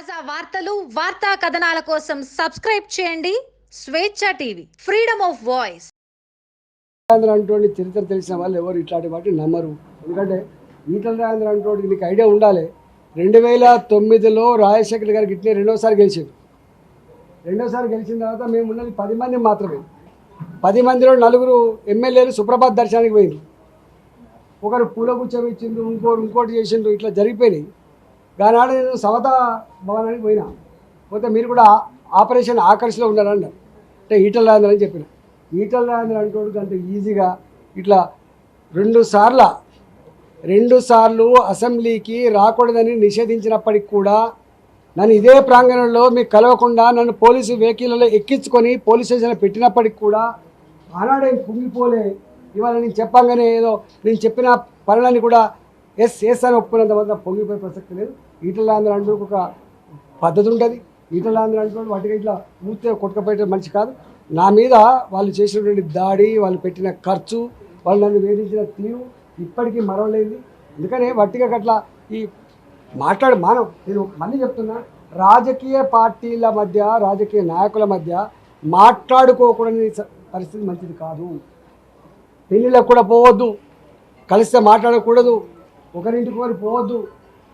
తాజా వార్తలు వార్తా కథనాల కోసం సబ్స్క్రైబ్ చేయండి. Swecha TV freedom of voice. Rajendra అంటోడి చరిత్ర తెలిసిన వాళ్ళు ఎవరు? ఇట్లాంటి వాటిని నమ్మరు. ఎందుకంటే ఈటల రాజేంద్ర అంటోడి నీకు ఐడియా ఉండాలి. రెండు వేల తొమ్మిదిలో రాజశేఖర్ గారికి ఇట్లే రెండోసారి గెలిచింది రెండోసారి గెలిచిన తర్వాత మేము ఉన్నది పది మంది మాత్రమే. పది మందిలో నలుగురు ఎమ్మెల్యేలు సుప్రభాత్ దర్శనానికి పోయింది ఒకరు పూల గుచ్చం ఇచ్చిండ్రు ఇంకోరు ఇంకోటి చేసిండ్రు ఇట్లా జరిగిపోయినాయి. దానాడు నేను సమతా భవనానికి పోయినా. పోతే మీరు కూడా ఆపరేషన్ ఆకర్షలో ఉన్నారండి అంటే ఈటల రాజేంద్ర అని చెప్పిన. ఈటల రాజేంద్ర అంటోడు అంత ఈజీగా ఇట్లా రెండు సార్ల రెండు సార్లు అసెంబ్లీకి రాకూడదని నిషేధించినప్పటికి కూడా నన్ను ఇదే ప్రాంగణంలో మీకు కలవకుండా నన్ను పోలీసు వెహికల్లో ఎక్కించుకొని పోలీస్ స్టేషన్లో పెట్టినప్పటికి కూడా ఆనాడేం కుంగిపోలే ఇవాళ నేను చెప్పంగానే ఏదో నేను చెప్పిన పనులన్నీ కూడా ఎస్ ఎస్ అని ఒప్పుకున్నంత మాత్రం పొంగిపోయే ప్రసక్తి లేదు. ఈటల ఆంధ్ర అంటూ ఒక పద్ధతి ఉంటుంది. ఈటల ఆంధ్ర అంటూ వాటికి ఇట్లా పూర్తిగా కొట్టుకపోయే మనిషి కాదు. నా మీద వాళ్ళు చేసినటువంటి దాడి వాళ్ళు పెట్టిన ఖర్చు వాళ్ళు నన్ను వేధించిన తీరు ఇప్పటికీ మరవలేదు అందుకనే వట్టిగా అట్లా ఈ మాట్లాడు మానవ్. నేను మళ్ళీ చెప్తున్నా రాజకీయ పార్టీల మధ్య రాజకీయ నాయకుల మధ్య మాట్లాడుకోకూడని పరిస్థితి మంచిది కాదు. పెళ్ళిళ్ళకు కూడా పోవద్దు. కలిస్తే మాట్లాడకూడదు. ఒకరింటికి ఒకరు పోవద్దు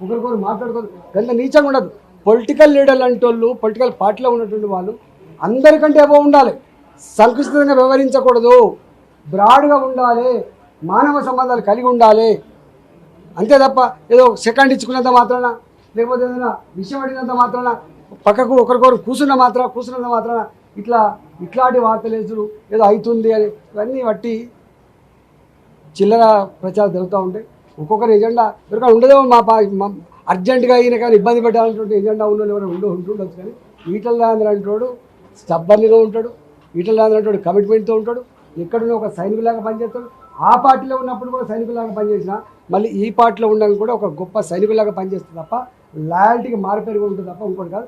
ఒకరికొకరు మాట్లాడుకోవద్దు గంట నీచంగా ఉండదు. పొలిటికల్ లీడర్లు అంటోళ్ళు పొలిటికల్ పార్టీలో ఉన్నటువంటి వాళ్ళు అందరికంటే ఏవో ఉండాలి. సంకుచితంగా వ్యవహరించకూడదు. బ్రాడ్గా ఉండాలి. మానవ సంబంధాలు కలిగి ఉండాలి. అంతే తప్ప ఏదో సెకండ్ ఇచ్చుకున్నంత మాత్రాన లేకపోతే ఏదైనా విషయం అడిగినంత మాత్రాన పక్కకు ఒకరికొకరు కూర్చున్న మాత్రం కూర్చున్నంత మాత్రాన ఇట్లా ఇట్లాంటి వార్తలు ఏదో అవుతుంది అని ఇవన్నీ బట్టి చిల్లర ప్రచారం జరుగుతూ ఉంటాయి. ఒక్కొక్కరి ఎజెండా ఎవరికైనా ఉండదేమో మా పా అర్జెంటుగా అయిన కానీ ఇబ్బంది పెట్టాలన్నటువంటి ఎజెండా ఉన్న ఎవరు ఉండు ఉంటుండొచ్చు కానీ ఈటల రాజేంద్ర అంటాడు స్టబ్బర్లీగా ఉంటాడు ఈటల రాజేంద్ర అంటాడు కమిట్మెంట్తో ఉంటాడు ఎక్కడున్నా ఒక సైనికులాగా పనిచేస్తాడు. ఆ పార్టీలో ఉన్నప్పుడు కూడా సైనికులాగా పనిచేసిన మళ్ళీ ఈ పార్టీలో ఉండడానికి కూడా ఒక గొప్ప సైనికులాగా పనిచేస్తుంది తప్ప లాయల్టీకి మారిపోయి ఉంటుంది తప్ప ఇంకోటి కాదు.